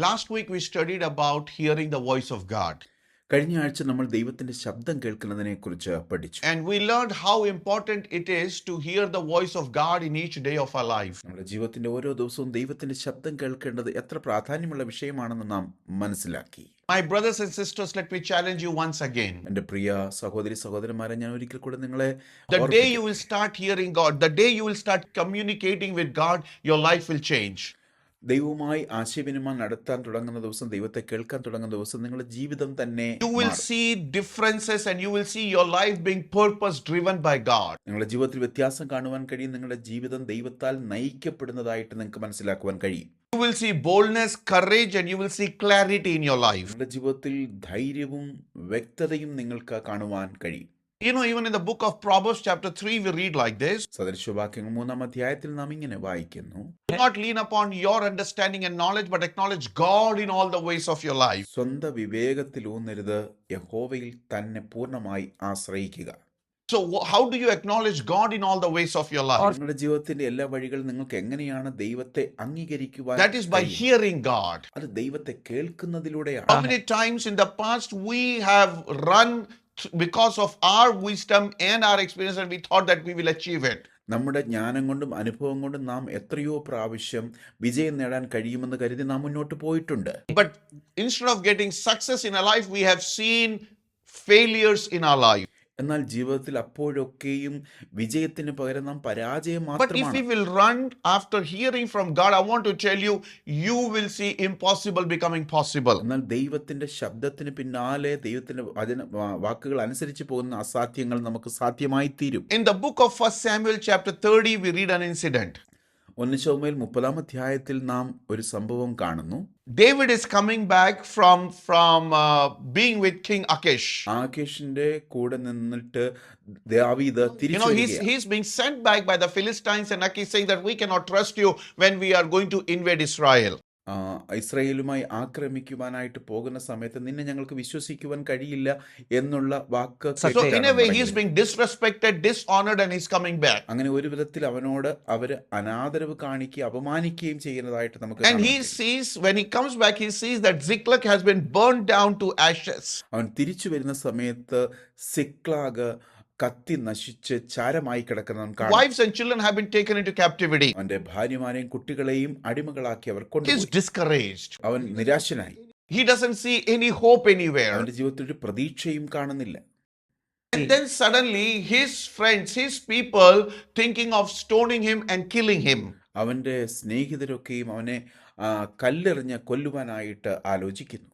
Last week we studied about hearing the voice of God. കഴിഞ്ഞ ആഴ്ച നമ്മൾ ദൈവത്തിന്റെ ശബ്ദം കേൾക്കുന്നതിനെ കുറിച്ച് പഠിച്ചു And we learned how important it is to hear the voice of God in each day of our life. നമ്മുടെ ജീവിതത്തിന്റെ ഓരോ ദിവസവും ദൈവത്തിന്റെ ശബ്ദം കേൾക്കേണ്ടത് എത്ര പ്രാധാന്യമുള്ള വിഷയമാണെന്ന് നാം മനസ്സിലാക്കി My brothers and sisters, let me challenge you once again. എന്റെ പ്രിയ സഹോദരി സഹോദരന്മാരെ ഞാൻ ഒരിക്കൽ കൂടെ നിങ്ങളെ The day ഓർമ്മിപ്പിക്കാം. you will start hearing God, the day you will start communicating with God, your life will change. ദൈവവുമായി ആശയവിനിമയം നടത്താൻ തുടങ്ങുന്ന ദിവസം ദൈവത്തെ കേൾക്കാൻ തുടങ്ങുന്ന ദിവസം നിങ്ങളുടെ ജീവിതം തന്നെ യു will മാറും. see differences and you will your life life being purpose driven by God. നിങ്ങളുടെ ജീവിതത്തിൽ വ്യത്യാസം കാണുവാൻ കഴിയും നിങ്ങളുടെ ജീവിതം ദൈവത്താൽ നയിക്കപ്പെടുന്നതായിട്ട് നിങ്ങൾക്ക് മനസ്സിലാക്കുവാൻ കഴിയും you will see boldness, courage, and you will see clarity in your life നിങ്ങളുടെ ജീവിതത്തിൽ ധൈര്യവും വ്യക്തതയും നിങ്ങൾക്ക് കാണുവാൻ കഴിയും You know, even in the book of Proverbs, chapter 3, we read like this സദൃശവാക്യങ്ങൾ മൂന്നാം അധ്യായത്തിൽ നാം ഇങ്ങനെ വായിക്കുന്നു Do not lean upon your understanding and knowledge, but acknowledge God in all the ways of your life. സ്വന്ത വിവേകത്തിൽ ഊന്നരുത് യഹോവയിൽ തന്നെ പൂർണ്ണമായി ആശ്രയിക്കുക So, wh- how do you acknowledge God in all the ways of your life? നിങ്ങളുടെ ജീവിതത്തിന്റെ എല്ലാ വഴികളും നിങ്ങൾക്ക് എങ്ങനെയാണ് ദൈവത്തെ അംഗീകരിക്കുവാൻ That is by കഴിയും? hearing God. അത് ദൈവത്തെ How കേൾക്കുന്നതിലൂടെയാണ് many times in the past we have run th- because of our wisdom and our experience, and we thought that we will achieve it. നമ്മുടെ ജ്ഞാനം കൊണ്ടും അനുഭവം കൊണ്ടും നാം എത്രയോ പ്രാവശ്യം വിജയം നേടാൻ കഴിയുമെന്ന് കരുതി നാം മുന്നോട്ട് പോയിട്ടുണ്ട് But instead of getting success in our life, we have seen failures in our life. എന്നാൽ ജീവിതത്തിൽ അപ്പോഴൊക്കെയും വിജയത്തിന് പകരം നാം പരാജയം But if we will run after hearing from God, I want to tell you, you will see impossible becoming possible. എന്നാൽ ദൈവത്തിന്റെ ശബ്ദത്തിന് പിന്നാലെ ദൈവത്തിന്റെ വചന വാക്കുകൾ അനുസരിച്ച് പോകുന്ന അസാധ്യങ്ങൾ നമുക്ക് സാധ്യമായി തീരും In the book of First Samuel, chapter 30, we read an incident. ഒന്നിച്ചോമയിൽ മുപ്പതാം അധ്യായത്തിൽ നാം ഒരു സംഭവം കാണുന്നു. David is coming back from from being with king Achish അകേഷിന്റെ കൂടെ നിന്നിട്ട് ദാവീദ് തിരിച്ചു you know he's he's being send back by the Philistines and Achish saying that we cannot trust you when we are going to invade Israel ഇസ്രായേലുമായി ആക്രമിക്കുവാനായിട്ട് പോകുന്ന സമയത്ത് നിന്നെ ഞങ്ങൾക്ക് വിശ്വസിക്കുവാൻ കഴിയില്ല എന്നുള്ള വാക്ക് അങ്ങനെ ഒരു വിധത്തിൽ അവനോട് അവർ അനാദരവ് കാണിക്കുകയും അപമാനിക്കുകയും ചെയ്യുന്നതായിട്ട് നമുക്ക് അവൻ തിരിച്ചു വരുന്ന സമയത്ത് സിക്ലാഗ് കത്തി നശിച്ച് ചാരമായി കിടക്കുന്ന നമുക്ക് Wives and children have been taken into captivity. അവന്റെ ഭാര്യമാരെയും കുട്ടികളെയും അടിമകളാക്കി അവർ He's ഹിസ് discouraged. അവൻ നിരാശനായി He doesn't see any hope anywhere. അവന്റെ ജീവിതത്തിൽ ഒരു പ്രതീക്ഷയും കാണുന്നില്ല And then suddenly, his friends, his people, thinking of stoning him and killing him. അവന്റെ സ്നേഹിതരൊക്കെയും അവനെ ആ, കല്ലെറിഞ്ഞ് കൊല്ലുവാനായിട്ട് ആലോചിക്കുന്നു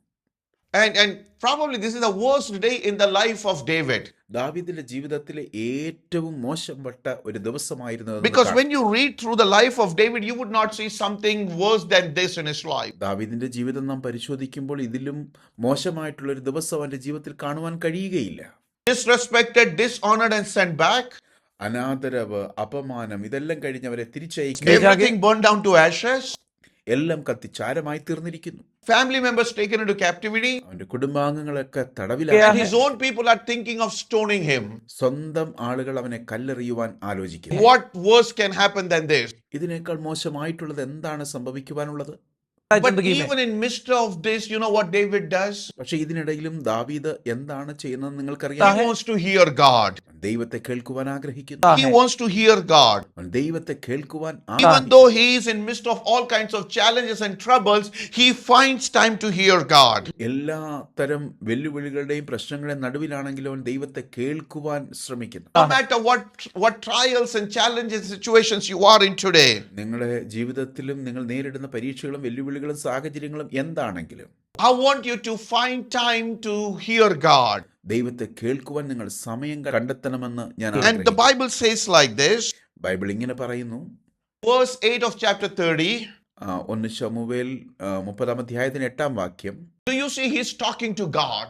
And, and probably this is the worst day in the life of David. ദാവീദിന്റെ ജീവിതത്തിലെ ഏറ്റവും മോശപ്പെട്ട ഒരു ദിവസമായിരുന്നു അതെന്ന് Because കാണാം. when you read through the life of David, you would not see something worse than this in his life. ദാവീദിന്റെ ജീവിതം നാം പരിശോധിക്കുമ്പോൾ ഇതിലും മോശമായിട്ടുള്ള ഒരു ദിവസം അവന്റെ ജീവിതത്തിൽ കാണുവാൻ കഴിയുകയില്ല Disrespected, dishonored, and sent back. അനാദരവ് അപമാനം ഇതെല്ലാം കഴിഞ്ഞ് അവരെ തിരിച്ചയക്കുക Everything burned down to ashes. എല്ലാം കത്തിച്ചാരമായി തീർന്നിരിക്കുന്നു Family members taken into captivity. അവന്റെ കുടുംബാംഗങ്ങളൊക്കെ തടവിലാണ് his own people are thinking of stoning him. സ്വന്തം ആളുകൾ അവനെ കല്ലെറിയുവാൻ ആലോചിക്കുന്നു What worse can happen than this? ഇതിനേക്കാൾ മോശമായിട്ടുള്ളത് എന്താണ് സംഭവിക്കുവാനുള്ളത് But even in midst of this, you know what David does? പക്ഷെ ഇതിനിടയിലും ദാവീദ് എന്താണ് ചെയ്യുന്നത് നിങ്ങൾക്കറിയാം. ദൈവത്തെ കേൾക്കുവാൻ ആഗ്രഹിക്കുന്നു He wants to hear God. ദൈവത്തെ കേൾക്കുവാൻ. എല്ലാ തരം വെല്ലുവിളികളുടെയും പ്രശ്നങ്ങളുടെ നടുവിലാണെങ്കിലും അവൻ ദൈവത്തെ കേൾക്കുവാൻ ശ്രമിക്കുന്നു No what what trials and challenges situations you are in today, നിങ്ങളുടെ ജീവിതത്തിലും നിങ്ങൾ നേരിടുന്ന പരീക്ഷകളും വെല്ലുവിളികളും സാഹചര്യങ്ങളും എന്താണെങ്കിലും I want you to find time to hear God. ദൈവത്തെ കേൾക്കുവാൻ നിങ്ങൾ സമയം കണ്ടെത്തണമെന്ന് ഞാൻ the ആഗ്രഹിക്കുന്നു. Bible says like this, Bible ഇങ്ങനെ പറയുന്നു verse 8 of chapter 30. ആ, ഒന്ന് ശമുവേൽ മുപ്പതാം അധ്യായത്തിന് എട്ടാം വാക്യം Do you see he's talking to God?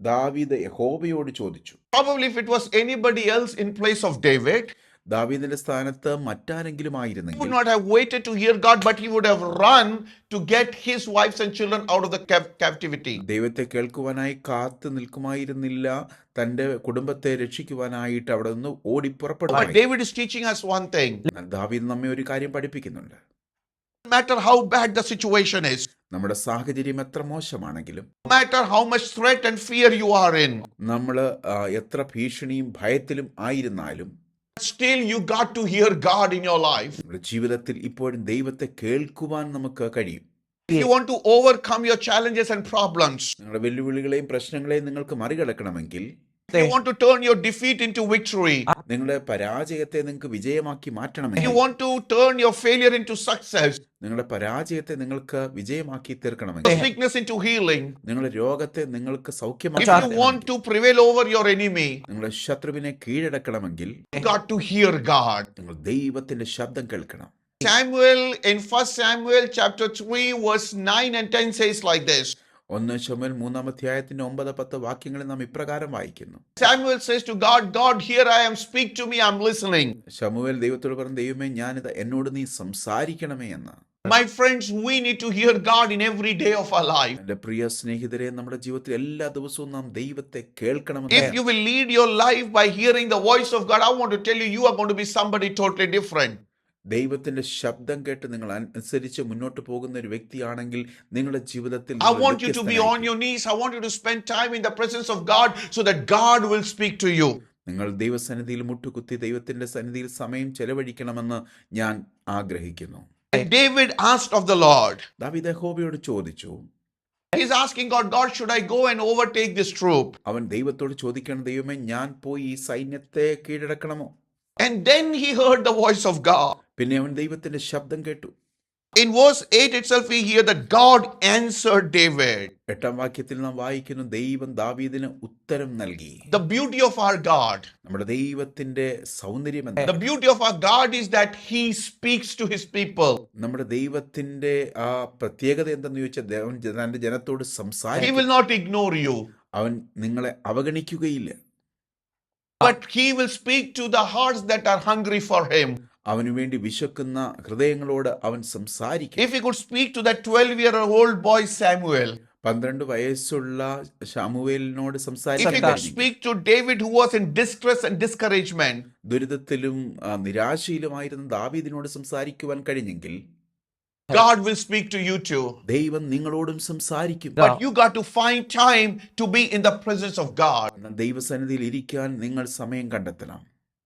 ദാവീദ് യഹോബയോട് ചോദിച്ചു Probably if it was anybody else in place of David, ദാവീദിന്റെ സ്ഥാനത്ത് മറ്റാരെങ്കിലും ആയിരുന്നെങ്കിൽ not have waited to hear God, but he would have run to get his wives and children out of the captivity. ദൈവത്തെ കേൾക്കുവാനായി കാത്തു നിൽക്കുമായിരുന്നില്ല തന്റെ കുടുംബത്തെ രക്ഷിക്കുവാനായിട്ട് അവിടെ നിന്ന് But David is teaching us one thing ദാവീദ് നമ്മെ ഒരു കാര്യം പഠിപ്പിക്കുന്നുണ്ട് matter how bad the situation is, നമ്മുടെ സാഹചര്യം എത്ര മോശമാണെങ്കിലും matter how much threat and fear you are in, നമ്മൾ എത്ര ഭീഷണിയും ഭയത്തിലും ആയിരുന്നാലും still you got to hear God in your life. ജീവിതത്തിൽ ഇപ്പോഴും ദൈവത്തെ കേൾക്കുവാൻ നമുക്ക് കഴിയും you want to overcome your challenges and problems, നിങ്ങളുടെ വെല്ലുവിളികളെയും പ്രശ്നങ്ങളെയും നിങ്ങൾക്ക് മറികടക്കണമെങ്കിൽ you want to turn your defeat into victory, നിങ്ങളുടെ പരാജയത്തെ നിങ്ങൾക്ക് വിജയമാക്കി if മാറ്റണമെങ്കിൽ you want to turn your failure into success, നിങ്ങളുടെ പരാജയത്തെ നിങ്ങൾക്ക് വിജയമാക്കി your തീർക്കണമെങ്കിൽ sickness into healing, നിങ്ങളുടെ രോഗത്തെ നിങ്ങൾക്ക് if സൗഖ്യമാക്കി you want മാറ്റണമെങ്കിൽ, to prevail over your enemy, നിങ്ങളുടെ ശത്രുവിനെ കീഴടക്കണമെങ്കിൽ you got to hear God. നിങ്ങൾ ദൈവത്തിന്റെ ശബ്ദം കേൾക്കണം Samuel in 1 Samuel chapter 3 verse 9 and 10 says like this. ഒന്ന് ചുമൽ മൂന്നാം അധ്യായത്തിന്റെ ഒമ്പത് പത്ത് വാക്യങ്ങളിൽ നാം ഇപ്രകാരം വായിക്കുന്നു God, here I am, speak to me, I'm listening. ശമുവേൽ ദൈവത്തോട് പറഞ്ഞു ദൈവമേ ഞാനിത് എന്നോട് നീ സംസാരിക്കണമേ എന്ന് My friends, we need to hear God in every day of our life. എന്റെ പ്രിയ സ്നേഹിതരെ നമ്മുടെ ജീവിതത്തിൽ എല്ലാ ദിവസവും നാം ദൈവത്തെ കേൾക്കണമെന്ന് If you will lead your life by hearing the voice of God, I want to tell you, you are going to be somebody totally different. ദൈവത്തിന്റെ ശബ്ദം കേട്ട് നിങ്ങൾ അനുസരിച്ച് മുന്നോട്ട് പോകുന്ന ഒരു വ്യക്തിയാണെങ്കിൽ നിങ്ങളുടെ ജീവിതത്തിൽ I നിങ്ങൾ want you to be on knees your knees. I want you to spend time in the presence of God so that God will speak to you. നിങ്ങൾ ദൈവസന്നിധിയിൽ മുട്ടുകുത്തി ദൈവത്തിന്റെ സന്നിധിയിൽ സമയം ചെലവഴിക്കണമെന്ന് ഞാൻ ആഗ്രഹിക്കുന്നു David David asked of the Lord, ദാവീദ് യഹോവയോട് ചോദിച്ചു He's asking God, God, should I go and overtake this troop? അവൻ ദൈവത്തോട് ചോദിക്കണം ദൈവമേ ഞാൻ പോയി ഈ സൈന്യത്തെ കീഴടക്കണമോ And then he heard the voice of God. പിന്നെ അവൻ ദൈവത്തിന്റെ ശബ്ദം കേട്ടു In verse 8 itself, we hear that God answered David. എട്ടാം വാക്യത്തിൽ നാം വായിക്കുന്നു ദൈവം ദാവീദിന് ഉത്തരം നൽകി The beauty of our God, നമ്മുടെ ദൈവത്തിന്റെ സൗന്ദര്യം എന്താ the beauty of our God is that he speaks to his people. നമ്മുടെ ദൈവത്തിന്റെ ആ പ്രത്യേകത എന്തെന്ന് ചോദിച്ചാൽ ദേവൻ തന്റെ ജനത്തോട് He സംസാരിക്കും will not ignore you, അവൻ നിങ്ങളെ അവഗണിക്കുകയില്ല but he will speak to the hearts that are hungry for him. അവനു വേണ്ടി വിശക്കുന്ന ഹൃദയങ്ങളോട് അവൻ സംസാരിക്കും If he could speak to that 12 year old boy Samuel, പന്ത്രണ്ട് വയസ്സുള്ള he സംസാരിക്കാൻ could speak to David who was in distress and discouragement, ദുരിതത്തിലും നിരാശയിലുമായിരുന്ന ദാവീദിനോട് സംസാരിക്കുവാൻ കഴിഞ്ഞെങ്കിൽ God will speak to you too. ദൈവം നിങ്ങളോടും സംസാരിക്കും But you got to find time to be in the presence of God. ദൈവസന്നിധിയിൽ ഇരിക്കാൻ നിങ്ങൾ സമയം കണ്ടെത്തണം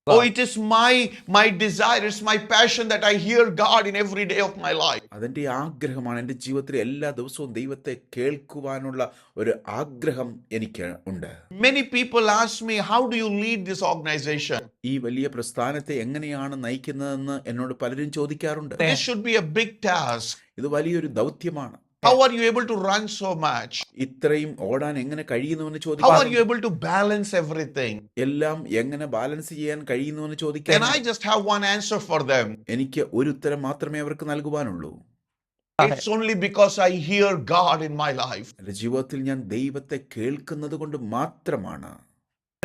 Oh, it is my my desire, it's my passion that I hear God in every day of my life. അതെന്റെ ആഗ്രഹമാണ് എന്റെ ജീവിതത്തിൽ എല്ലാ ദിവസവും ദൈവത്തെ കേൾക്കുവാനുള്ള ഒരു ആഗ്രഹം എനിക്ക് ഉണ്ട് Many people ask me, How do you lead this organization? ഈ വലിയ പ്രസ്ഥാനത്തെ എങ്ങനെയാണ് നയിക്കുന്നതെന്ന് എന്നോട് പലരും ചോദിക്കാറുണ്ട് This should be a big task. ഇത് വലിയൊരു ദൗത്യമാണ് How are you able to run so much? ഇത്രയും ഓടാൻ എങ്ങനെ കഴിയുന്നുവെന്ന് How are you able to balance everything? എല്ലാം എങ്ങനെ ബാലൻസ് ചെയ്യാൻ കഴിയുന്നുവെന്ന് Can And I just have one answer for them? എനിക്ക് ഒരു ഉത്തരം മാത്രമേ അവർക്ക് നൽകുവാനുള്ളൂ It's only because I hear God in my life. എന്റെ ജീവിതത്തിൽ ഞാൻ ദൈവത്തെ കേൾക്കുന്നത് കൊണ്ട് മാത്രമാണ്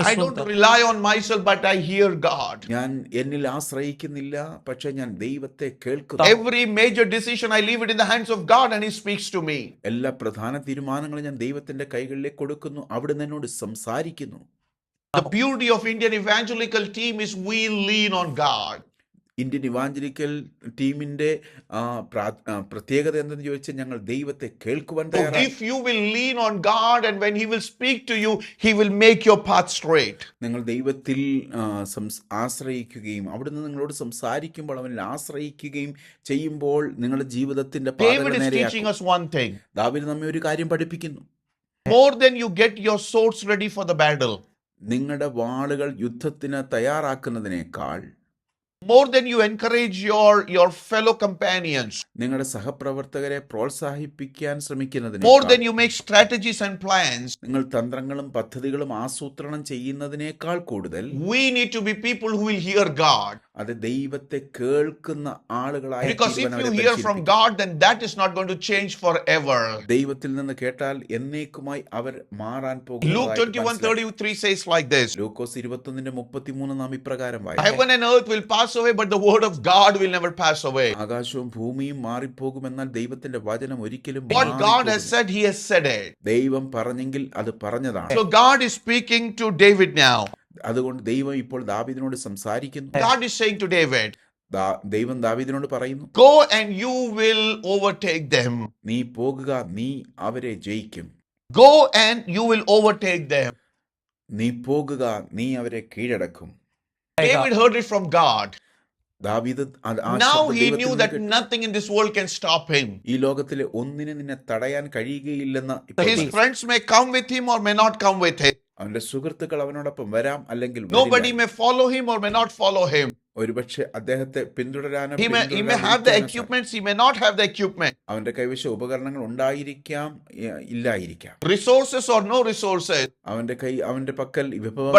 I don't rely on myself, but I hear God. ഞാൻ എന്നിൽ ആശ്രയിക്കുന്നില്ല പക്ഷെ ഞാൻ ദൈവത്തെ കേൾക്കുന്നു Every major decision, I leave it in the hands of God and He speaks to me. എല്ലാ പ്രധാന തീരുമാനങ്ങളും ഞാൻ ദൈവത്തിന്റെ കൈകളിലേക്ക് കൊടുക്കുന്നു അവിടുന്ന് എന്നോട് സംസാരിക്കുന്നു The beauty of Indian evangelical team is we lean on God. Indian evangelical ടീമിന്റെ പ്രത്യേകത എന്തെന്ന് ചോദിച്ചാൽ ഞങ്ങൾ ദൈവത്തെ കേൾക്കുവാൻ. നിങ്ങൾ ദൈവത്തിൽ ആശ്രയിക്കുകയും അവിടുന്ന് നിങ്ങളോട് സംസാരിക്കുമ്പോൾ അവനിൽ ആശ്രയിക്കുകയും ചെയ്യുമ്പോൾ നിങ്ങളുടെ ജീവിതത്തിന്റെ ദാവിന് ദാവീദ് നമ്മെ ഒരു കാര്യം പഠിപ്പിക്കുന്നു. More than you get your swords ready for the battle നിങ്ങളുടെ വാളുകൾ യുദ്ധത്തിന് തയ്യാറാക്കുന്നതിനേക്കാൾ more than you encourage your, your fellow companions, നിങ്ങളുടെ സഹപ്രവർത്തകരെ പ്രോത്സാഹിപ്പിക്കാൻ more ശ്രമിക്കുന്നതിനേക്കാൾ than you make strategies and plans, നിങ്ങൾ തന്ത്രങ്ങളും പദ്ധതികളും ആസൂത്രണം ചെയ്യുന്നതിനേക്കാൾ കൂടുതൽ we need to be people who will hear God. അത് ദൈവത്തെ കേൾക്കുന്ന ആളുകളായി Because if തീരുവാൻ you അവരെ hear from പരിശീലിപ്പിക്കണം. God, then that is not going to change forever. ദൈവത്തിൽ നിന്ന് കേട്ടാൽ എന്നേക്കുമായി അവർ മാറാൻ Luke പോകുന്നതായിട്ട് 21 മനസ്സിലാക്കി. 33 says like this ലൂക്കോസ് ഇരുപത്തൊന്നിന്റെ മുപ്പത്തിമൂന്ന് നാം ഇപ്രകാരം വായിക്കും Heaven and earth will pass away, but the word of God will never pass away. ആകാശവും ഭൂമിയും മാറിപ്പോകുമെന്നാൽ ദൈവത്തിന്റെ വചനം ഒരിക്കലും What God has മാറിപ്പോകില്ല. said, He has said it. ദൈവം പറഞ്ഞെങ്കിൽ അത് പറഞ്ഞതാണ് So God is speaking to David now. അതുകൊണ്ട് ദൈവം ഇപ്പോൾ ദാവീദിനോട് സംസാരിക്കുന്നു God is saying to David, ദാ- ദൈവം ദാവീദിനോട് പറയുന്നു Go and you will overtake them. നീ പോകുക നീ അവരെ ജയിക്കും Go and you will overtake them. നീ പോകുക നീ അവരെ കീഴടക്കും David heard it from God. ദാവീദ് അത് ആ Now ശബ്ദം he ദൈവത്തിൽ knew നിന്ന് that കേട്ടു. nothing in this world can stop him. ഈ ലോകത്തിലെ ഒന്നിനെ നിന്നെ തടയാൻ കഴിയുകയില്ലെന്ന് ഇപ്പോൾ His friends may come with him or may not come with him. അവന്റെ സുഹൃത്തുക്കൾ അവനോടൊപ്പം വരാം അല്ലെങ്കിൽ ഒരുപക്ഷെ അദ്ദേഹത്തെ പിന്തുടരാനോ അവന്റെ കൈവശം ഉപകരണങ്ങൾ ഉണ്ടായിരിക്കാം ഇല്ലായിരിക്കാം. റിസോഴ്സസ് ഓർ നോ റിസോഴ്സസ് അവന്റെ കൈ അവന്റെ പക്കൽ വിഭവം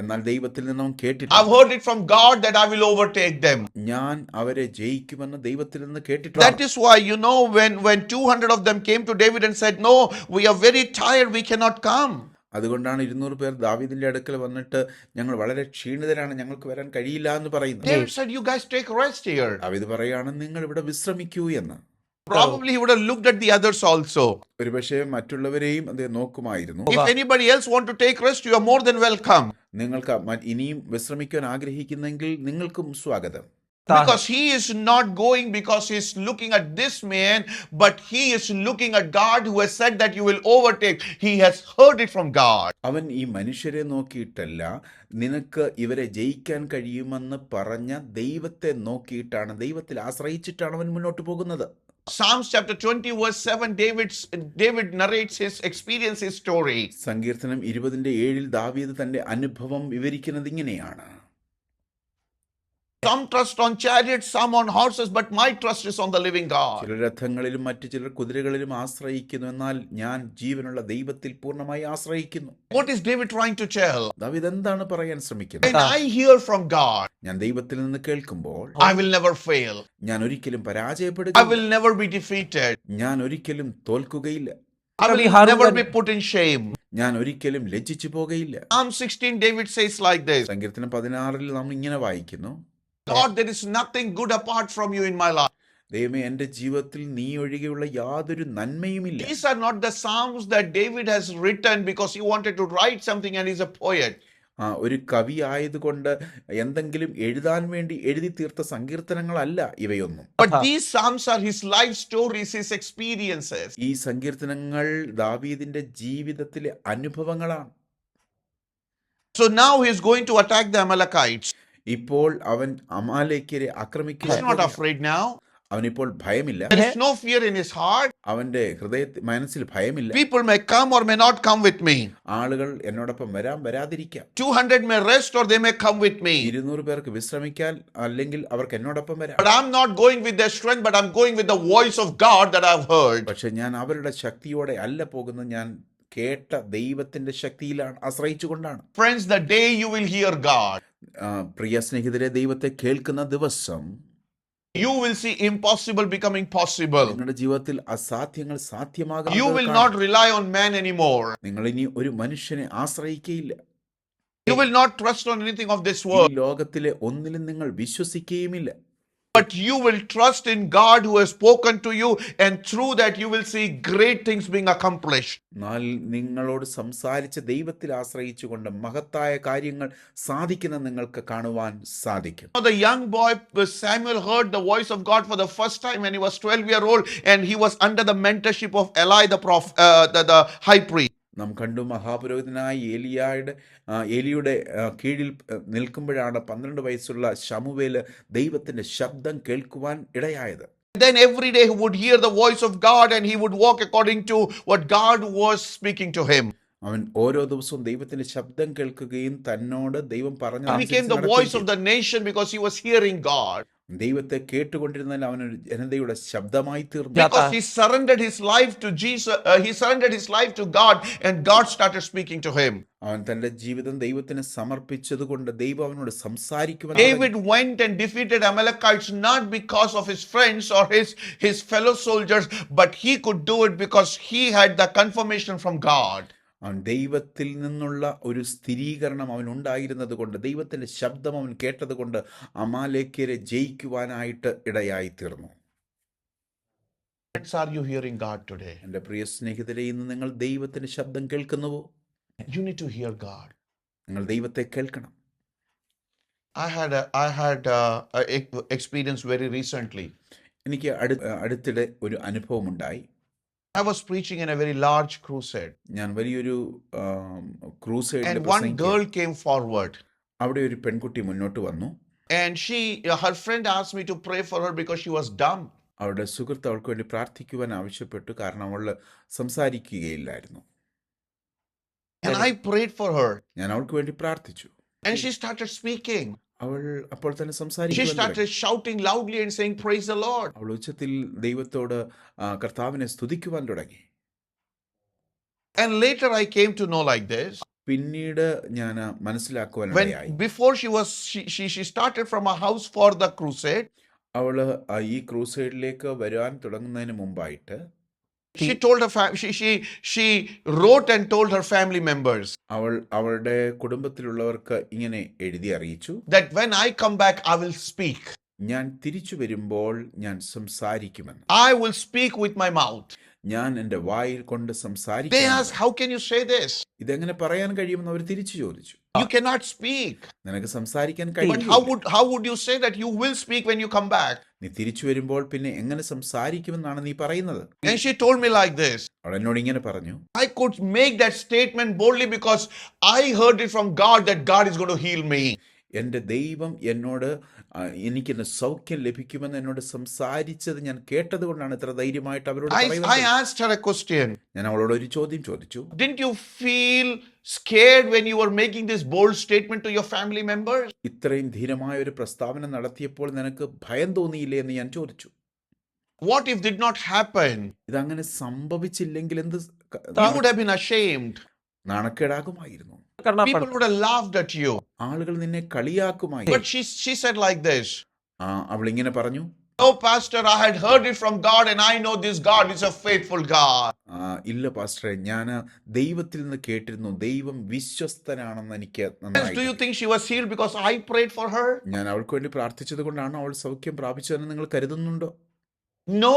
I've. എന്നാൽ ദൈവത്തിൽ നിന്നും I've കേട്ടിട്ടുണ്ട് heard it from God that I will overtake them. ഞാൻ അവരെ ജയിക്കുമെന്ന് ദൈവത്തിൽ നിന്ന് കേട്ടിട്ടുണ്ട് That is why, you know, when, when 200 of them came to David and said, No, we are very tired, we cannot come. അതുകൊണ്ടാണ് ഇരുന്നൂറ് പേർ ദാവീദിന്റെ അടുക്കൽ വന്നിട്ട് ഞങ്ങൾ വളരെ ക്ഷീണിതരാണ് ഞങ്ങൾക്ക് വരാൻ കഴിയില്ല എന്ന് പറയുന്നത് David said, You guys take rest here. ദാവീദ് പറയാണ് നിങ്ങൾ ഇവിടെ വിശ്രമിക്കൂ എന്ന് Probably he would have looked at the others also. ഒരുപക്ഷെ മറ്റുള്ളവരെയും അദ്ദേഹം നോക്കുമായിരുന്നു If anybody else want to take rest, you are more than welcome. നിങ്ങൾക്ക് ഇനിയും വിശ്രമിക്കാൻ ആഗ്രഹിക്കുന്നെങ്കിൽ നിങ്ങൾക്കും സ്വാഗതം Because he is not going because he is looking at this man, but he is looking at God who has said that you will overtake. He has heard it from God. അവൻ ഈ മനുഷ്യരെ നോക്കിയിട്ടല്ല നിനക്ക് ഇവരെ ജയിക്കാൻ കഴിയുമെന്ന് പറഞ്ഞ ദൈവത്തെ നോക്കിയിട്ടാണ് ദൈവത്തിൽ ആശ്രയിച്ചിട്ടാണ് അവൻ മുന്നോട്ട് പോകുന്നത് Psalms chapter 20, verse 7, David's, David narrates his experience, his story. സങ്കീർത്തനം ഇരുപതിന്റെ ഏഴിൽ ദാവീദ് തന്റെ അനുഭവം വിവരിക്കുന്നത് ഇങ്ങനെയാണ് Some trust on chariots, some on horses, but my trust is on the living God. ചിലർ രഥങ്ങളിലും മറ്റു ചിലർ കുതിരകളിലും ആശ്രയിക്കുന്നു എന്നാൽ ഞാൻ ജീവനുള്ള ദൈവത്തിൽ പൂർണമായി ആശ്രയിക്കുന്നു What is David trying to tell? ദാവീദ് എന്താണ് പറയാൻ ശ്രമിക്കുന്നത് When I hear from God, ഞാൻ ദൈവത്തിൽ നിന്ന് കേൾക്കുമ്പോൾ I will never fail. ഞാൻ ഒരിക്കലും I will never be defeated. ഞാൻ ഒരിക്കലും തോൽക്കുകയില്ല I will never be put in shame. ഞാൻ ഒരിക്കലും ലജ്ജിച്ചു പോകയില്ല. Psalm 16, David says like this സങ്കീർത്തനം പതിനാറിൽ നാം ഇങ്ങനെ വായിക്കുന്നു God, there is nothing good apart from you in my life. ദൈവമേ എന്റെ ജീവിതത്തിൽ നീ ഒഴികെയുള്ള യാതൊരു നന്മയുമില്ല These are not the Psalms that David has written because he wanted to write something and he's a poet. ആ ഒരു കവി ആയതുകൊണ്ട് എന്തെങ്കിലും എഴുതാൻ വേണ്ടി എഴുതി തീർത്ത സങ്കീർത്തനങ്ങളല്ല ഇവയൊന്നും But these Psalms are his life stories, his experiences. ഈ സങ്കീർത്തനങ്ങൾ ദാവീദിന്റെ ജീവിതത്തിലെ അനുഭവങ്ങളാണ് So now he's going to attack the Amalekites. ഇപ്പോൾ അവൻ അമാലേക്കരെ ആക്രമിക്കുന്നു അവൻ ഇപ്പോൾ ഭയമില്ല. അവന്റെ ഹൃദയത്തിൽ മനസ്സിൽ ഭയമില്ല. People may come or may not come with me ആളുകൾ എന്നോടൊപ്പം വരാൻ വരാതിരിക്കാം. Two hundred may rest or they may come with me ഇരുന്നൂറ് പേർക്ക് വിശ്രമിക്കാൻ അല്ലെങ്കിൽ അവർക്ക് എന്നോടൊപ്പം വരാം. I am not going with the strength but I am going with the voice of God that I heard പക്ഷേ ഞാൻ അവരുടെ ശക്തിയോടെ അല്ല പോകുന്നത് ഞാൻ കേട്ട ദൈവത്തിന്റെ ശക്തിയിലാണ് ആശ്രയിച്ചുകൊണ്ടാണ് Friends, the day you will hear God, പ്രിയ സ്നേഹിതരെ ദൈവത്തെ കേൾക്കുന്ന ദിവസം you will see impossible becoming possible. നിങ്ങളുടെ ജീവിതത്തിൽ അസാധ്യങ്ങൾ സാധ്യമാകാൻ You will not rely on man anymore. നിങ്ങൾ ഇനി ഒരു മനുഷ്യനെ You will not trust on anything of this ഈ world, ലോകത്തിലെ ഒന്നിലും നിങ്ങൾ വിശ്വസിക്കുകയുമില്ല but you will trust in God who has spoken to you, and through that, you will see great things being accomplished. എന്നാൽ നിങ്ങളോട് സംസാരിച്ച ദൈവത്തിൽ ആശ്രയിച്ചുകൊണ്ട് മഹത്തായ കാര്യങ്ങൾ സാധിക്കുന്ന നിങ്ങൾക്ക് കാണുവാൻ സാധിക്കും the young boy uh, Samuel heard the voice of God for the first time when he was 12 year old, and he was under the mentorship of Eli, the prof, uh, the, the high priest. നാം കണ്ടു മഹാപുരോഹിതനായ ഏലിയായുടെ ഏലിയുടെ കീഴിൽ നിൽക്കുമ്പോഴാണ് പന്ത്രണ്ട് വയസ്സുള്ള ശമുവേൽ ദൈവത്തിന്റെ ശബ്ദം കേൾക്കുവാൻ ഇടയായത് Then every day he would hear the voice of God and he would walk according to what God was speaking to him. അവൻ ഓരോ ദിവസവും ദൈവത്തിന്റെ ശബ്ദം കേൾക്കുകയും തന്നോട് ദൈവം പറഞ്ഞ He became the voice of the nation because he was hearing God. ദൈവത്തെ കേട്ടുകൊണ്ടിരുന്നാൽ അവനൊരു ജനതയുടെ ശബ്ദമായി തീർന്നു Because he surrendered his life to Jesus, uh, he surrendered his life to God, and God started speaking to him. അവൻ തന്റെ ജീവിതം ദൈവത്തിന് സമർപ്പിച്ചതുകൊണ്ട് ദൈവം അവനോട് സംസാരിക്കുമെന്ന് David went and defeated Amalekites not because of his friends or his, his fellow soldiers, but he could do it because he had the confirmation from God. അവൻ ദൈവത്തിൽ നിന്നുള്ള ഒരു സ്ഥിരീകരണം അവൻ ഉണ്ടായിരുന്നത് കൊണ്ട് ദൈവത്തിന്റെ ശബ്ദം അവൻ കേട്ടതുകൊണ്ട് അമാലേക്കരെ ജയിക്കുവാനായിട്ട് ഇടയായിത്തീർന്നു are you hearing God today? എന്റെ പ്രിയ സ്നേഹിതരെ ഇന്ന് നിങ്ങൾ ദൈവത്തിന്റെ ശബ്ദം കേൾക്കുന്നുവോ you need to hear God. നിങ്ങൾ ദൈവത്തെ കേൾക്കണം I had a, I had uh, a ex- experience very recently. എനിക്ക് അടു അടുത്തിടെ ഒരു അനുഭവമുണ്ടായി I was preaching in a very large crusade, ഞാൻ വലിയൊരു ക്രൂസൈഡിൽ and one girl came forward, അവിടെ ഒരു പെൺകുട്ടി മുന്നോട്ട് വന്നു and she, her friend asked me to pray for her because she was dumb. അവളുടെ സുഹൃത്ത് അവൾക്ക് വേണ്ടി പ്രാർത്ഥിക്കുവാൻ ആവശ്യപ്പെട്ടു കാരണം അവൾ സംസാരിക്കുകയില്ലായിരുന്നു And I prayed for her, ഞാൻ അവൾക്ക് വേണ്ടി പ്രാർത്ഥിച്ചു and she started speaking. അവൾ അപ്പോൾ തന്നെ Lord. അവൾ ഉച്ചത്തിൽ ദൈവത്തോട് കർത്താവിനെ സ്തുതിക്കുവാൻ തുടങ്ങി And later I came to know like this. പിന്നീട് ഞാൻ before she was she, she she started from a house for the crusade, അവൾ ഈ ക്രൂസൈഡിലേക്ക് വരാൻ തുടങ്ങുന്നതിന് മുമ്പായിട്ട് she told her fam- she she she wrote and told her family members അവൾ അവളുടെ കുടുംബത്തിലുള്ളവർക്ക് ഇങ്ങനെ എഴുതി അറിയിച്ചു that when I come back, I will speak. ഞാൻ തിരിച്ചു വരുമ്പോൾ ഞാൻ സംസാരിക്കുമെന്ന് I will speak with my mouth. ഞാൻ എന്റെ വായിൽ കൊണ്ട് They സംസാരിക്കും How can you say this? ഇതെങ്ങനെ പറയാൻ കഴിയുമെന്ന് അവർ തിരിച്ചു ചോദിച്ചു You cannot speak. നിനക്ക് സംസാരിക്കാൻ But കഴിയില്ല how would how would you say that you will speak when you come back? നീ തിരിച്ചു വരുമ്പോൾ പിന്നെ എങ്ങനെ സംസാരിക്കുമെന്നാണ് നീ പറയുന്നത്? അവളെന്നോട് ഇങ്ങനെ പറഞ്ഞു. I could make that statement boldly because I heard it from God that God is gonna heal me എന്റെ ദൈവം എന്നോട് എനിക്കെന്നെ സൗഖ്യം ലഭിക്കുമെന്ന് എന്നോട് സംസാരിച്ചത് ഞാൻ കേട്ടത് കൊണ്ടാണ് ഇത്ര ധൈര്യമായിട്ട് അവരോട് ഞാൻ അവളോട് ഒരു ചോദ്യം ചോദിച്ചു. യു ഫീൽ ഇത്രയും ധീരമായ ഒരു പ്രസ്താവന നടത്തിയപ്പോൾ നിനക്ക് ഭയം തോന്നിയില്ലേ എന്ന് ഞാൻ ചോദിച്ചു. What if did not happen ഇതങ്ങനെ സംഭവിച്ചില്ലെങ്കിൽ എന്ത് നാണക്കേടാകുമായിരുന്നു. ആളുകൾ നിന്നെ കളിയാക്കുമായിരുന്നു But she she said like this. ആ, അവൾ ഇങ്ങനെ പറഞ്ഞു No, Pastor, I had heard it from God, and I know this God is a faithful God. ഇല്ല പാസ്റ്ററെ ഞാൻ ദൈവത്തിൽ നിന്ന് കേട്ടിരുന്നു ദൈവം വിശ്വസ്തനാണെന്ന് എനിക്ക് Yes, Do you think she was healed because I prayed for her? ഞാൻ അവൾക്ക് വേണ്ടി പ്രാർത്ഥിച്ചത് കൊണ്ടാണ് അവൾ സൗഖ്യം പ്രാപിച്ചതെന്ന് നിങ്ങൾ കരുതുന്നുണ്ടോ No.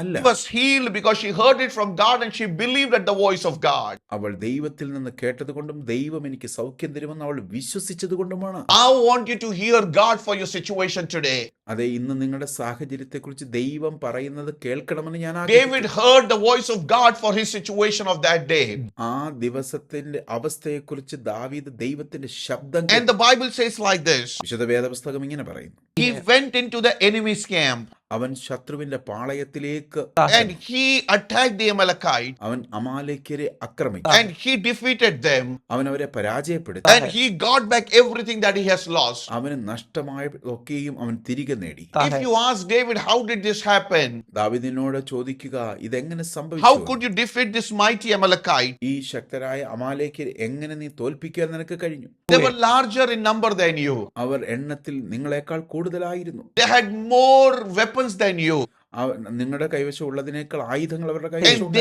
അല്ല was healed because she heard it from God and she believed at the voice of God. അവൾ ദൈവത്തിൽ നിന്ന് കേട്ടത് കൊണ്ടും ദൈവം എനിക്ക് സൗഖ്യം തരുമെന്ന് അവൾ വിശ്വസിച്ചത് I want you to hear God for your situation today. അതെ ഇന്ന് നിങ്ങളുടെ സാഹചര്യത്തെക്കുറിച്ച് ദൈവം പറയുന്നത് കേൾക്കണമെന്ന് ഞാൻ David heard the voice of God for his situation of that day. ആ ദിവസത്തിന്റെ അവസ്ഥയെക്കുറിച്ച് ദാവീദ് ദൈവത്തിന്റെ ശബ്ദം And the Bible says like this വിശുദ്ധ വേദപുസ്തകം ഇങ്ങനെ പറയുന്നു He went into the enemy's camp അവൻ ശത്രുവിന്റെ പാളയത്തിലേക്ക് and he attacked the Amalekite അവൻ അമാലേക്കരെ ആക്രമിച്ചു and he defeated them അവൻ അവരെ പരാജയപ്പെടുത്തി and he got back everything that he has lost. അവന് നഷ്ടമായതൊക്കെയും അവൻ തിരികെ നേടി If you ask David, how did this happen? ദാവിദിനോട് ചോദിക്കുക ഇതെങ്ങനെ How could you defeat this mighty Amalekite? ഈ ശക്തരായ അമാലേക്കരെ എങ്ങനെ നീ തോൽപ്പിക്കാൻ നിനക്ക് കഴിഞ്ഞു They were larger in number than you. അവർ എണ്ണത്തിൽ നിങ്ങളെക്കാൾ കൂടുതലായിരുന്നു. നിങ്ങളുടെ കൈവശം ഉള്ളതിനേക്കാൾ ആയുധങ്ങൾ അവരുടെ കൈവശം.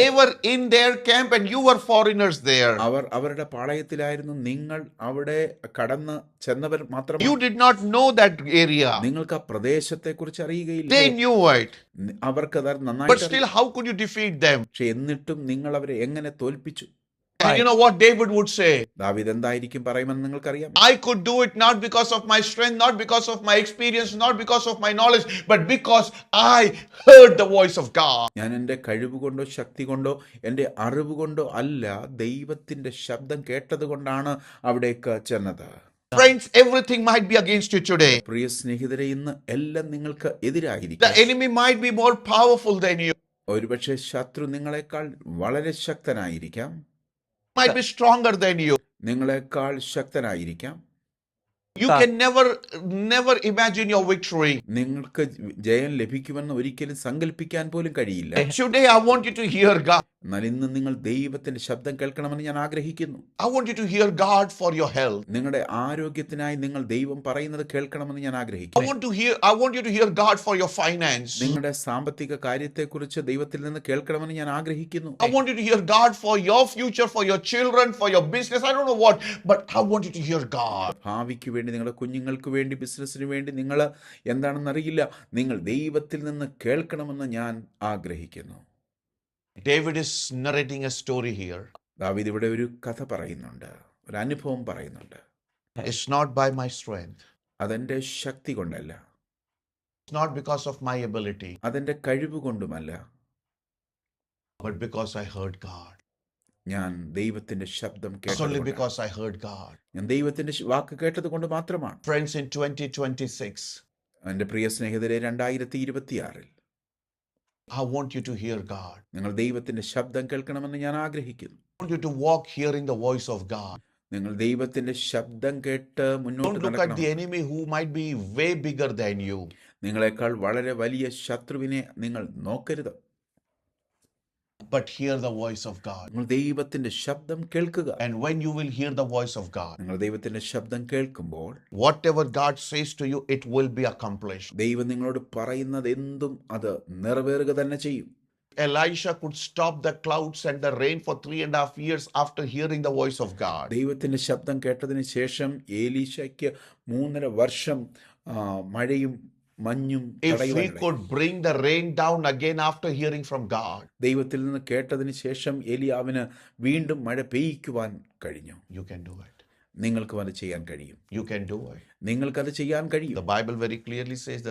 അവർ അവരുടെ പാളയത്തിലായിരുന്നു നിങ്ങൾ അവിടെ കടന്ന് ചെന്നവർ മാത്രം you did not know that area നിങ്ങൾക്ക് ആ പ്രദേശത്തെ കുറിച്ച് അറിയുകയില്ല അവർക്ക് defeat them? എന്നിട്ടും നിങ്ങൾ അവരെ എങ്ങനെ തോൽപ്പിച്ചു? And you know what David would say? ദാവീദ് എന്തായിരിക്കും പറയുമെന്ന് നിങ്ങൾക്കറിയാം I could do it not because of my strength, not because of my experience, not because of my knowledge, but because I heard the voice of God. ഞാൻ എന്റെ കഴിവ് കൊണ്ടോ ശക്തി കൊണ്ടോ എന്റെ അറിവ് കൊണ്ടോ അല്ല ദൈവത്തിന്റെ ശബ്ദം കേട്ടത് കൊണ്ടാണ് അവിടേക്ക് ചെന്നത് Friends, everything might be against you today. പ്രിയ സ്നേഹിതരെ ഇന്ന് എല്ലാം നിങ്ങൾക്ക് The enemy might be more powerful than you, ഒരുപക്ഷെ ശത്രു നിങ്ങളെക്കാൾ വളരെ ശക്തനായിരിക്കാം might be stronger than you. നിങ്ങളെക്കാൾ ശക്തനായിരിക്കാം You can never, never imagine your victory. നിങ്ങൾക്ക് ജയം ലഭിക്കുമെന്ന് ഒരിക്കലും സങ്കല്പിക്കാൻ പോലും കഴിയില്ല Today, I want you to hear God. എന്നാൽ ഇന്ന് നിങ്ങൾ ദൈവത്തിന്റെ ശബ്ദം കേൾക്കണമെന്ന് ഞാൻ ആഗ്രഹിക്കുന്നു. I want you to hear God for your health നിങ്ങളുടെ ആരോഗ്യത്തിനായി നിങ്ങൾ ദൈവം പറയുന്നത് കേൾക്കണമെന്ന് ഞാൻ I ആഗ്രഹിക്കുന്നു want to hear, I want you to hear God for your finance. നിങ്ങളുടെ സാമ്പത്തിക കാര്യത്തെക്കുറിച്ച് ദൈവത്തിൽ നിന്ന് കേൾക്കണമെന്ന് ഞാൻ ആഗ്രഹിക്കുന്നു. I want you to hear God for your future for your children for your business I don't know what, but I want you to hear God. ഭാവിക്ക് വേണ്ടി നിങ്ങളുടെ കുഞ്ഞുങ്ങൾക്ക് വേണ്ടി ബിസിനസ്സിന് വേണ്ടി നിങ്ങൾ എന്താണെന്നറിയില്ല നിങ്ങൾ ദൈവത്തിൽ നിന്ന് കേൾക്കണമെന്ന് ഞാൻ ആഗ്രഹിക്കുന്നു. David is narrating a story here ദാവീദ് ഇവിടെ ഒരു കഥ പറയുന്നുണ്ട്. ഒരു അനുഭവം പറയുന്നുണ്ട്. It's not by my strength അതെന്റെ ശക്തി കൊണ്ടല്ല. It's not because of my ability, അതെന്റെ കഴിവ് കൊണ്ടുമല്ല. But because I heard God ഞാൻ ദൈവത്തിന്റെ ശബ്ദം കേട്ടത് because I heard God. ഞാൻ ദൈവത്തിന്റെ വാക്ക് കേട്ടത് കൊണ്ട് മാത്രമാണ്. Friends, in 2026, എന്റെ പ്രിയ സ്നേഹിതരെ രണ്ടായിരത്തി ഇരുപത്തിയാറിൽ I want you to hear God നിങ്ങൾ ദൈവത്തിന്റെ ശബ്ദം കേൾക്കണമെന്ന് ഞാൻ ആഗ്രഹിക്കുന്നു. You to walk hearing the voice of God നിങ്ങൾ ദൈവത്തിന്റെ ശബ്ദം കേട്ട് മുന്നോട്ട് might be way bigger than you നിങ്ങളെക്കാൾ വളരെ വലിയ ശത്രുവിനെ നിങ്ങൾ നോക്കരുത്. But hear the voice of God. നിങ്ങൾ ദൈവത്തിന്റെ ശബ്ദം കേൾക്കുക And when you will hear the voice of God, നിങ്ങൾ ദൈവത്തിന്റെ ശബ്ദം കേൾക്കുമ്പോൾ whatever God says to you, it will be accomplished. ദൈവം നിങ്ങളോട് പറയുന്നത് എന്തും അത് നിറവേറുക തന്നെ ചെയ്യും Elisha could stop the clouds and the rain for three and a half years after hearing the voice of God. ദൈവത്തിന്റെ ശബ്ദം കേട്ടതിന് ശേഷം ഏലീശയ്ക്ക് മൂന്നര വർഷം മഴയും മഞ്ഞും ദൈവത്തിൽ നിന്ന് കേട്ടതിന് ശേഷം ഏലിയാവിന് വീണ്ടും മഴ പെയ്യ്ക്കുവാൻ കഴിഞ്ഞു. യു ക്യാൻ ഡു ഇറ്റ് നിങ്ങൾക്ക് അത് ചെയ്യാൻ കഴിയും. യു ക്യാൻ ഡു ഇറ്റ് നിങ്ങൾക്ക് അത് ചെയ്യാൻ കഴിയും. The Bible very clearly says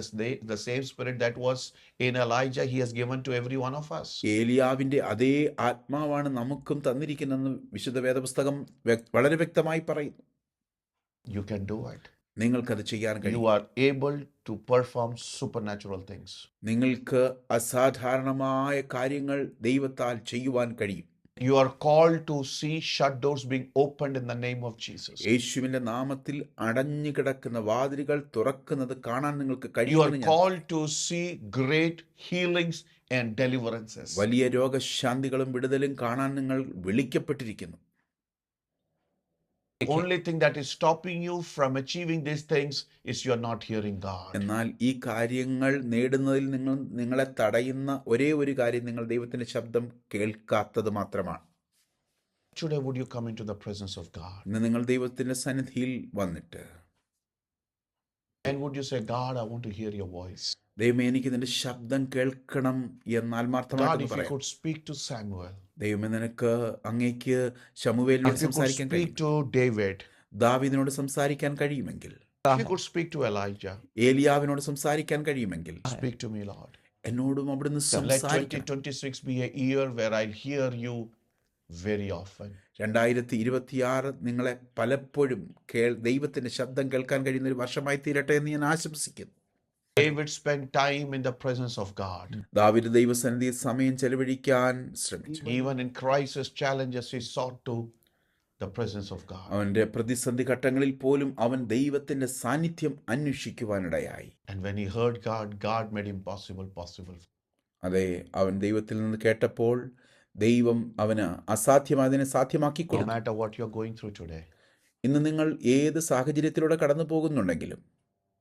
the same spirit that was in Elijah he has given to every one of us. ഏലിയാവിന്റെ അതേ ആത്മാവാണ് നമുക്കും തന്നിരിക്കുന്നതെന്ന് വിശുദ്ധ വേദപുസ്തകം വളരെ വ്യക്തമായി പറയുന്നു. യു ക്യാൻ ഡു ഇറ്റ് നിങ്ങൾക്കത് ചെയ്യാൻ കഴിയും You കഴിയും are able to perform supernatural things. നിങ്ങൾക്ക് അസാധാരണമായ കാര്യങ്ങൾ ദൈവത്താൽ ചെയ്യുവാൻ കഴിയും You are called to see shut doors being opened in the name of Jesus. യേശുവിന്റെ നാമത്തിൽ അടഞ്ഞു കിടക്കുന്ന വാതിലുകൾ തുറക്കുന്നത് കാണാൻ നിങ്ങൾക്ക് You are called to see great healings and deliverances. വലിയ രോഗശാന്തികളും വിടുതലും കാണാൻ നിങ്ങൾ വിളിക്കപ്പെട്ടിരിക്കുന്നു only thing that is stopping you from achieving these things is you are not hearing God. എന്നാൽ ഈ കാര്യങ്ങൾ നേടുന്നതിൽ നിങ്ങൾ നിങ്ങളെ തടയുന്ന ഒരേ ഒരു കാര്യം നിങ്ങൾ ദൈവത്തിന്റെ ശബ്ദം കേൾക്കാത്തത് മാത്രമാണ് Today, would you come into the presence of God? ഇന്ന് നിങ്ങൾ ദൈവത്തിന്റെ സന്നിധിയിൽ വന്നിട്ട് And would you say, God, I want to hear your voice? ദൈവമേ എനിക്ക് നിന്റെ ശബ്ദം കേൾക്കണം എന്ന് ആത്മാർത്ഥമായിട്ട് if you പറയാം. could speak to Samuel, ദൈവമേ നിനക്ക് അങ്ങേക്ക് ശമുവേലിനോട് സംസാരിക്കാൻ കഴിയും speak to David, ദാവീദിനോട് സംസാരിക്കാൻ കഴിയുമെങ്കിൽ if you speak to Elijah, ഏലിയാവിനോട് സംസാരിക്കാൻ കഴിയുമെങ്കിൽ speak to me, Lord. എന്നോടും അവിടുന്ന് Let സംസാരിക്കണം. 2026 a year where I hear you very often. രണ്ടായിരത്തി ഇരുപത്തിയാറ് നിങ്ങളെ പലപ്പോഴും കേൾ ദൈവത്തിന്റെ ശബ്ദം കേൾക്കാൻ കഴിയുന്ന ഒരു വർഷമായി തീരട്ടെ എന്ന് ഞാൻ ആശംസിക്കുന്നു. David spent time in the presence of God. David ദൈവസന്നിധിയിൽ സമയം ചെലവഴിക്കാൻ ശ്രമിച്ചു Even in crisis challenges, he sought to the presence of God. അവന്റെ പ്രതിസന്ധി ഘട്ടങ്ങളിൽ പോലും അവൻ ദൈവത്തിന്റെ സാന്നിധ്യം അന്വേഷിക്കുവാനിടയായി And when he heard God, God made impossible possible. അതെ അവൻ ദൈവത്തിൽ നിന്ന് കേട്ടപ്പോൾ ദൈവം അവന് അസാധ്യമായതിനെ സാധ്യമാക്കി No കൊടുത്തു matter what you're going through today, ഇന്ന് നിങ്ങൾ ഏത് സാഹചര്യത്തിലൂടെ കടന്നു പോകുന്നുണ്ടെങ്കിലും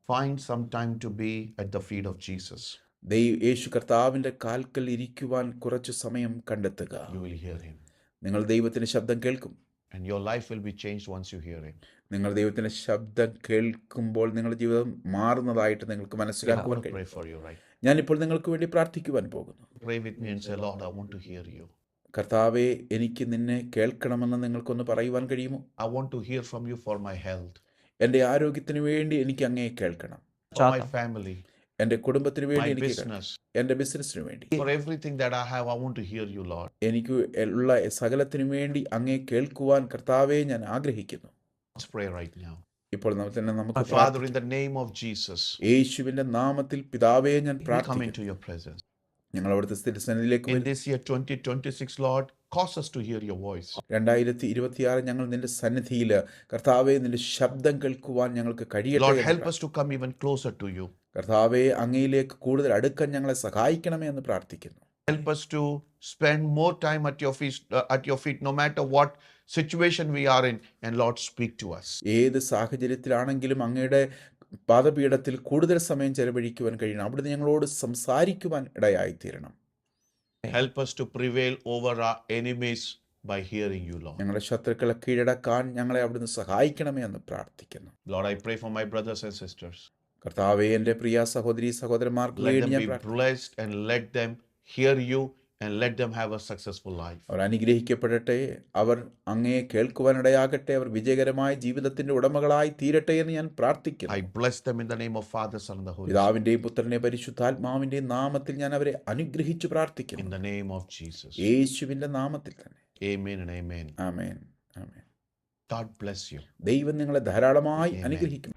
find some time to be at the feet of Jesus. ദൈവ യേശു കർത്താവിന്റെ കാൽക്കൽ ഇരിക്കുവാൻ കുറച്ച് സമയം കണ്ടെത്തുക You will hear him. നിങ്ങൾ ദൈവത്തിന്റെ ശബ്ദം കേൾക്കും And your life will be changed once you hear him. നിങ്ങൾ ദൈവത്തിന്റെ ശബ്ദം കേൾക്കുമ്പോൾ നിങ്ങളുടെ ജീവിതം മാറുന്നതായിട്ട് നിങ്ങൾക്ക് I മനസ്സിലാക്കുവാൻ want to pray കഴിയും for you right. ഞാനിപ്പോൾ നിങ്ങൾക്ക് വേണ്ടി പ്രാർത്ഥിക്കുവാൻ പോകുന്നു Pray with me and say, Lord, I want to hear you. കർത്താവെ എനിക്ക് നിന്നെ കേൾക്കണമെന്ന് നിങ്ങൾക്കൊന്ന് പറയുവാൻ കഴിയുമോ I want to hear from you for my health, എന്റെ ആരോഗ്യത്തിന് വേണ്ടി എനിക്ക് അങ്ങേ കേൾക്കണം എന്റെ my family, എന്റെ കുടുംബത്തിന് വേണ്ടി എനിക്ക് എന്റെ എന്റെ ബിസിനസ്സിന് വേണ്ടി for everything that I have. I want to hear you, Lord. എനിക്ക് ഉള്ള സകലത്തിനു വേണ്ടി അങ്ങേ കേൾക്കുവാൻ കർത്താവെ ഞാൻ ആഗ്രഹിക്കുന്നു pray right now. ഇപ്പോൾ തന്നെ നമുക്ക് Father, പ്രാർത്ഥിക്കാം. in the name of Jesus, യേശുവിന്റെ നാമത്തിൽ പിതാവേ ഞാൻ we come പ്രാർത്ഥിക്കുന്നു into your presence. ഞങ്ങൾ അവിടുത്തെ സ്ഥിരസന്നിധിയിലേക്ക് In വരും this year 2026, Lord, cause us to hear your voice. രണ്ടായിരത്തി ഇരുപത്തിയാറ് ഞങ്ങൾ നിന്റെ സന്നിധിയിൽ കർത്താവെ നിന്റെ ശബ്ദം കേൾക്കുവാൻ ഞങ്ങൾക്ക് കഴിയട്ടെ Lord, help us to come even closer to you. കർത്താവെ അങ്ങയിലേക്ക് കൂടുതൽ അടുക്കാൻ ഞങ്ങളെ സഹായിക്കണമേ എന്ന് പ്രാർത്ഥിക്കുന്നു Help us to spend more time at your feet, uh, at your feet, no matter what situation we are in. And Lord, speak to us. ഏത് സാഹചര്യത്തിലാണെങ്കിലും അങ്ങയുടെ പാദപീഠത്തിൽ കൂടുതൽ സമയം ചെലവഴിക്കുവാൻ കഴിയണം അവിടുന്ന് ഞങ്ങളോട് സംസാരിക്കുവാൻ ഇടയായിത്തീരണം Help us to prevail over our enemies by hearing you, Lord. ഞങ്ങളുടെ ശത്രുക്കളെ കീഴടക്കാൻ ഞങ്ങളെ അവിടുന്ന് സഹായിക്കണമേ എന്ന് പ്രാർത്ഥിക്കുന്നു Lord, I pray for my brothers and sisters. കർത്താവെ എൻ്റെ പ്രിയ സഹോദരി സഹോദരന്മാർക്ക് Let വേണ്ടി them ഞാൻ be പ്രാർത്ഥിക്കുന്നു blessed and let them hear you and let them have a successful life. അവർ അനുഗ്രഹിക്കപ്പെടട്ടെ അവർ അങ്ങയെ കേൾക്കുവാനിടയാകട്ടെ അവർ വിജയകരമായ ജീവിതത്തിന്റെ ഉടമകളായി തീരട്ടെ എന്ന് ഞാൻ പ്രാർത്ഥിക്കുന്നു I bless them in the name of Father, Son, and the Holy Spirit. പിതാവിന്റെയും പുത്രനെ പരിശുദ്ധാത്മാവിന്റെയും നാമത്തിൽ ഞാൻ അവരെ അനുഗ്രഹിച്ചു In പ്രാർത്ഥിക്കുന്നു the name of Jesus. യേശുവിന്റെ നാമത്തിൽ തന്നെ Amen and amen. Amen amen God bless you. ദൈവം നിങ്ങളെ ധാരാളമായി Amen. അനുഗ്രഹിക്കും